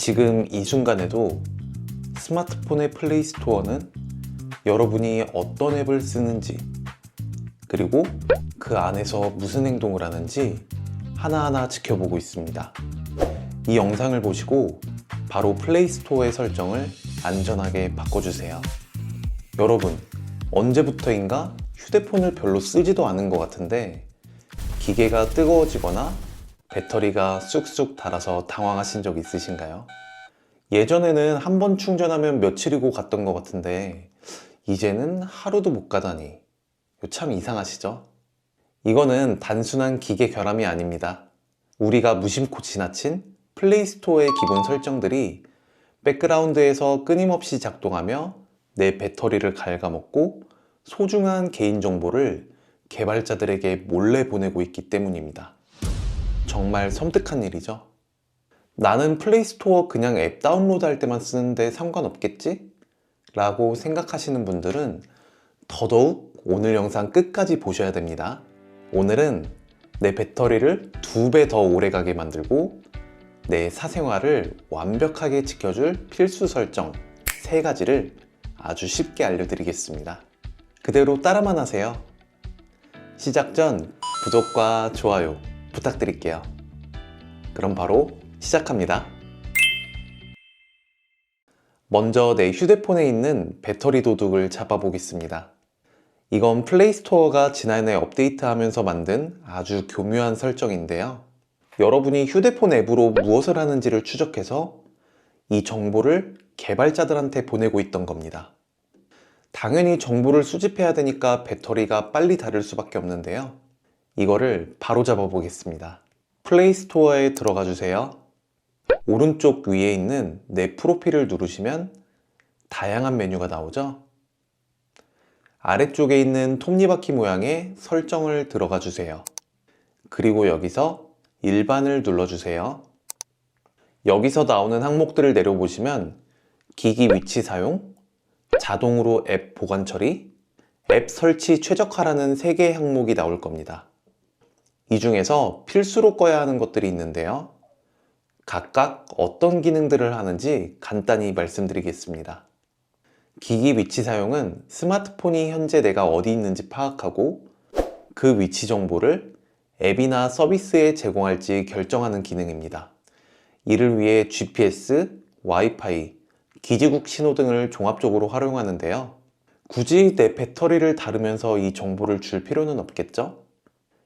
지금 이 순간에도 스마트폰의 플레이 스토어는 여러분이 어떤 앱을 쓰는지 그리고 그 안에서 무슨 행동을 하는지 하나하나 지켜보고 있습니다. 이 영상을 보시고 바로 플레이 스토어의 설정을 안전하게 바꿔주세요. 여러분, 언제부터인가 휴대폰을 별로 쓰지도 않은 것 같은데 기계가 뜨거워지거나 배터리가 쑥쑥 닳아서 당황하신 적 있으신가요? 예전에는 한 번 충전하면 며칠이고 갔던 것 같은데 이제는 하루도 못 가다니 참 이상하시죠? 이거는 단순한 기계 결함이 아닙니다. 우리가 무심코 지나친 플레이스토어의 기본 설정들이 백그라운드에서 끊임없이 작동하며 내 배터리를 갉아먹고 소중한 개인정보를 개발자들에게 몰래 보내고 있기 때문입니다. 정말 섬뜩한 일이죠. 나는 플레이스토어 그냥 앱 다운로드 할 때만 쓰는데 상관없겠지? 라고 생각하시는 분들은 더더욱 오늘 영상 끝까지 보셔야 됩니다. 오늘은 내 배터리를 두 배 더 오래 가게 만들고 내 사생활을 완벽하게 지켜줄 필수 설정 세 가지를 아주 쉽게 알려드리겠습니다. 그대로 따라만 하세요. 시작 전 구독과 좋아요 부탁드릴게요. 그럼 바로 시작합니다. 먼저 내 휴대폰에 있는 배터리 도둑을 잡아보겠습니다. 이건 플레이스토어가 지난해 업데이트하면서 만든 아주 교묘한 설정인데요. 여러분이 휴대폰 앱으로 무엇을 하는지를 추적해서 이 정보를 개발자들한테 보내고 있던 겁니다. 당연히 정보를 수집해야 되니까 배터리가 빨리 닳을 수밖에 없는데요. 이거를 바로 잡아 보겠습니다. 플레이스토어에 들어가 주세요. 오른쪽 위에 있는 내 프로필을 누르시면 다양한 메뉴가 나오죠. 아래쪽에 있는 톱니바퀴 모양의 설정을 들어가 주세요. 그리고 여기서 일반을 눌러주세요. 여기서 나오는 항목들을 내려보시면 기기 위치 사용, 자동으로 앱 보관 처리, 앱 설치 최적화라는 3개의 항목이 나올 겁니다. 이 중에서 필수로 꺼야 하는 것들이 있는데요. 각각 어떤 기능들을 하는지 간단히 말씀드리겠습니다. 기기 위치 사용은 스마트폰이 현재 내가 어디 있는지 파악하고 그 위치 정보를 앱이나 서비스에 제공할지 결정하는 기능입니다. 이를 위해 GPS, 와이파이, 기지국 신호 등을 종합적으로 활용하는데요. 굳이 내 배터리를 다루면서 이 정보를 줄 필요는 없겠죠?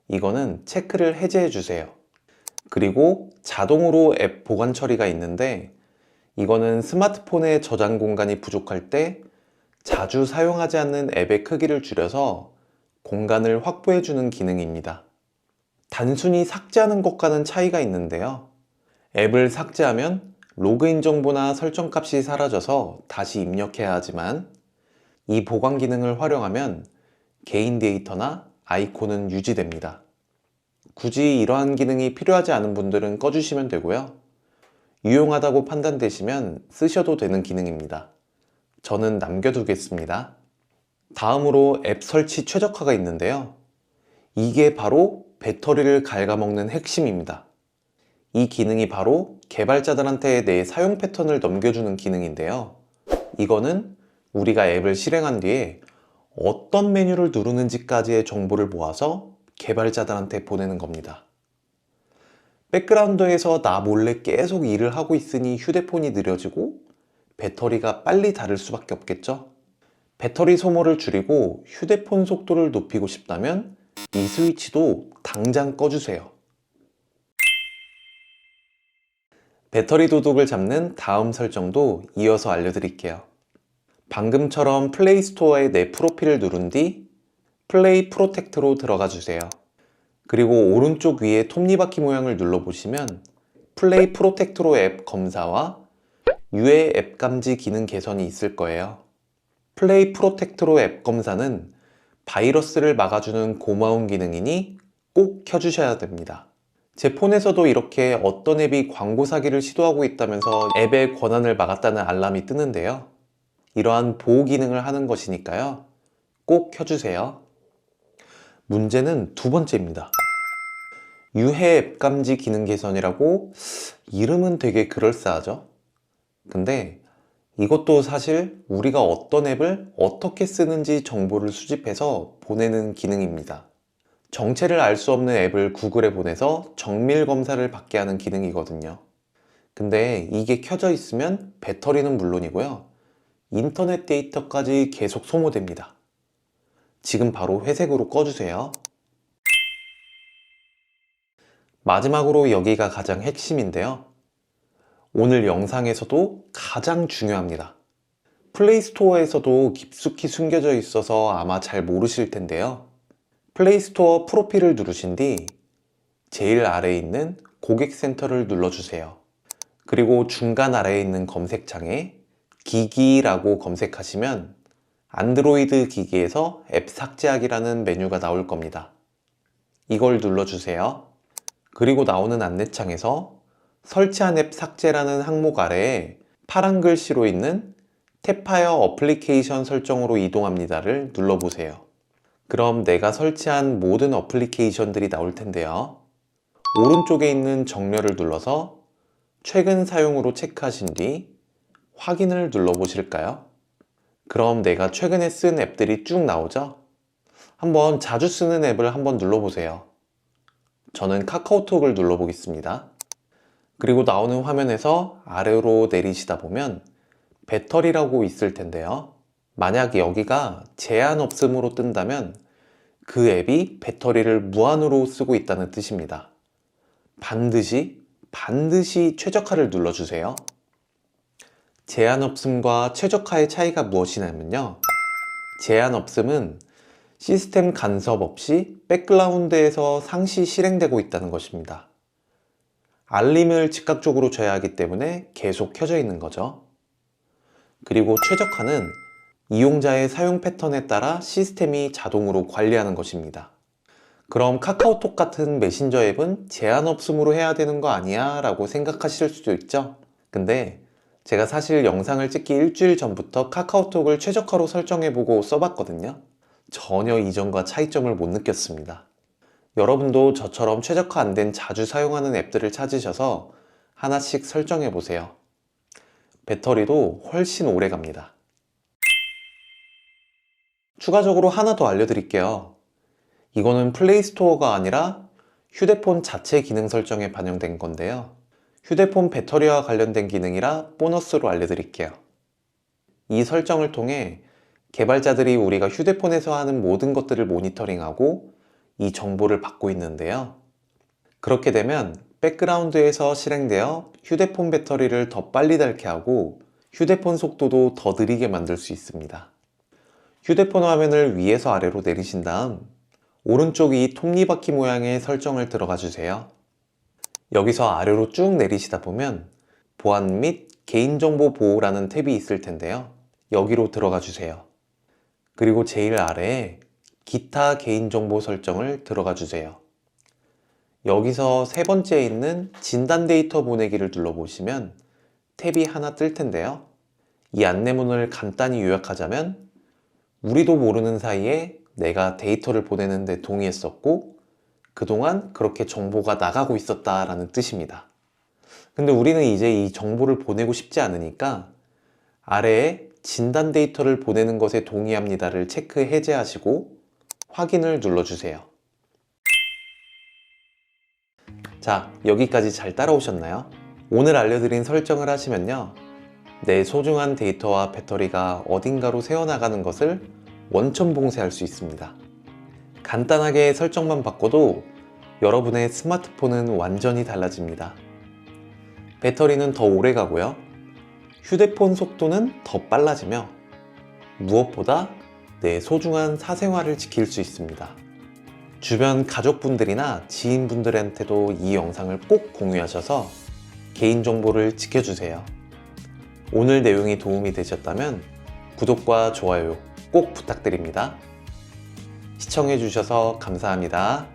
이거는 체크를 해제해 주세요. 그리고 자동으로 앱 보관 처리가 있는데 이거는 스마트폰의 저장 공간이 부족할 때 자주 사용하지 않는 앱의 크기를 줄여서 공간을 확보해 주는 기능입니다. 단순히 삭제하는 것과는 차이가 있는데요. 앱을 삭제하면 로그인 정보나 설정 값이 사라져서 다시 입력해야 하지만 이 보관 기능을 활용하면 개인 데이터나 아이콘은 유지됩니다. 굳이 이러한 기능이 필요하지 않은 분들은 꺼주시면 되고요. 유용하다고 판단되시면 쓰셔도 되는 기능입니다. 저는 남겨두겠습니다. 다음으로 앱 설치 최적화가 있는데요. 이게 바로 배터리를 갉아먹는 핵심입니다. 이 기능이 바로 개발자들한테 내 사용 패턴을 넘겨주는 기능인데요. 이거는 우리가 앱을 실행한 뒤에 어떤 메뉴를 누르는지까지의 정보를 모아서 개발자들한테 보내는 겁니다. 백그라운드에서 나 몰래 계속 일을 하고 있으니 휴대폰이 느려지고 배터리가 빨리 닳을 수밖에 없겠죠? 배터리 소모를 줄이고 휴대폰 속도를 높이고 싶다면 이 스위치도 당장 꺼주세요. 배터리 도둑을 잡는 다음 설정도 이어서 알려드릴게요. 방금처럼 플레이 스토어에 내 프로필을 누른 뒤 플레이 프로텍트로 들어가 주세요. 그리고 오른쪽 위에 톱니바퀴 모양을 눌러보시면 플레이 프로텍트로 앱 검사와 유해 앱 감지 기능 개선이 있을 거예요. 플레이 프로텍트로 앱 검사는 바이러스를 막아주는 고마운 기능이니 꼭 켜주셔야 됩니다. 제 폰에서도 이렇게 어떤 앱이 광고 사기를 시도하고 있다면서 앱의 권한을 막았다는 알람이 뜨는데요. 이러한 보호 기능을 하는 것이니까요. 꼭 켜주세요. 문제는 두 번째입니다. 유해 앱 감지 기능 개선이라고 이름은 되게 그럴싸하죠? 근데 이것도 사실 우리가 어떤 앱을 어떻게 쓰는지 정보를 수집해서 보내는 기능입니다. 정체를 알 수 없는 앱을 구글에 보내서 정밀 검사를 받게 하는 기능이거든요. 근데 이게 켜져 있으면 배터리는 물론이고요. 인터넷 데이터까지 계속 소모됩니다. 지금 바로 회색으로 꺼주세요. 마지막으로 여기가 가장 핵심인데요. 오늘 영상에서도 가장 중요합니다. 플레이스토어에서도 깊숙이 숨겨져 있어서 아마 잘 모르실 텐데요. 플레이스토어 프로필을 누르신 뒤 제일 아래에 있는 고객센터를 눌러주세요. 그리고 중간 아래에 있는 검색창에 기기라고 검색하시면 안드로이드 기기에서 앱 삭제하기라는 메뉴가 나올 겁니다. 이걸 눌러주세요. 그리고 나오는 안내창에서 설치한 앱 삭제라는 항목 아래에 파란 글씨로 있는 탭하여 어플리케이션 설정으로 이동합니다를 눌러보세요. 그럼 내가 설치한 모든 어플리케이션들이 나올 텐데요. 오른쪽에 있는 정렬을 눌러서 최근 사용으로 체크하신 뒤 확인을 눌러보실까요? 그럼 내가 최근에 쓴 앱들이 쭉 나오죠? 한번 자주 쓰는 앱을 한번 눌러보세요. 저는 카카오톡을 눌러보겠습니다. 그리고 나오는 화면에서 아래로 내리시다 보면 배터리라고 있을 텐데요. 만약 여기가 제한 없음으로 뜬다면 그 앱이 배터리를 무한으로 쓰고 있다는 뜻입니다. 반드시, 반드시 최적화를 눌러주세요. 제한 없음과 최적화의 차이가 무엇이냐면요. 제한 없음은 시스템 간섭 없이 백그라운드에서 상시 실행되고 있다는 것입니다. 알림을 즉각적으로 줘야 하기 때문에 계속 켜져 있는 거죠. 그리고 최적화는 이용자의 사용 패턴에 따라 시스템이 자동으로 관리하는 것입니다. 그럼 카카오톡 같은 메신저 앱은 제한 없음으로 해야 되는 거 아니야? 라고 생각하실 수도 있죠. 근데 제가 사실 영상을 찍기 일주일 전부터 카카오톡을 최적화로 설정해보고 써봤거든요. 전혀 이전과 차이점을 못 느꼈습니다. 여러분도 저처럼 최적화 안 된 자주 사용하는 앱들을 찾으셔서 하나씩 설정해 보세요. 배터리도 훨씬 오래 갑니다. 추가적으로 하나 더 알려드릴게요. 이거는 플레이스토어가 아니라 휴대폰 자체 기능 설정에 반영된 건데요. 휴대폰 배터리와 관련된 기능이라 보너스로 알려드릴게요. 이 설정을 통해 개발자들이 우리가 휴대폰에서 하는 모든 것들을 모니터링하고 이 정보를 받고 있는데요. 그렇게 되면 백그라운드에서 실행되어 휴대폰 배터리를 더 빨리 닳게 하고 휴대폰 속도도 더 느리게 만들 수 있습니다. 휴대폰 화면을 위에서 아래로 내리신 다음 오른쪽 이 톱니바퀴 모양의 설정을 들어가 주세요. 여기서 아래로 쭉 내리시다 보면 보안 및 개인정보 보호라는 탭이 있을 텐데요. 여기로 들어가 주세요. 그리고 제일 아래에 기타 개인정보 설정을 들어가 주세요. 여기서 세 번째에 있는 진단 데이터 보내기를 눌러보시면 탭이 하나 뜰 텐데요. 이 안내문을 간단히 요약하자면 우리도 모르는 사이에 내가 데이터를 보내는데 동의했었고 그동안 그렇게 정보가 나가고 있었다라는 뜻입니다. 근데 우리는 이제 이 정보를 보내고 싶지 않으니까 아래에 진단 데이터를 보내는 것에 동의합니다를 체크 해제하시고 확인을 눌러주세요. 자, 여기까지 잘 따라오셨나요? 오늘 알려드린 설정을 하시면요. 내 소중한 데이터와 배터리가 어딘가로 새어나가는 것을 원천 봉쇄할 수 있습니다. 간단하게 설정만 바꿔도 여러분의 스마트폰은 완전히 달라집니다. 배터리는 더 오래 가고요. 휴대폰 속도는 더 빨라지며 무엇보다 내 소중한 사생활을 지킬 수 있습니다. 주변 가족분들이나 지인분들한테도 이 영상을 꼭 공유하셔서 개인정보를 지켜주세요. 오늘 내용이 도움이 되셨다면 구독과 좋아요 꼭 부탁드립니다. 시청해주셔서 감사합니다.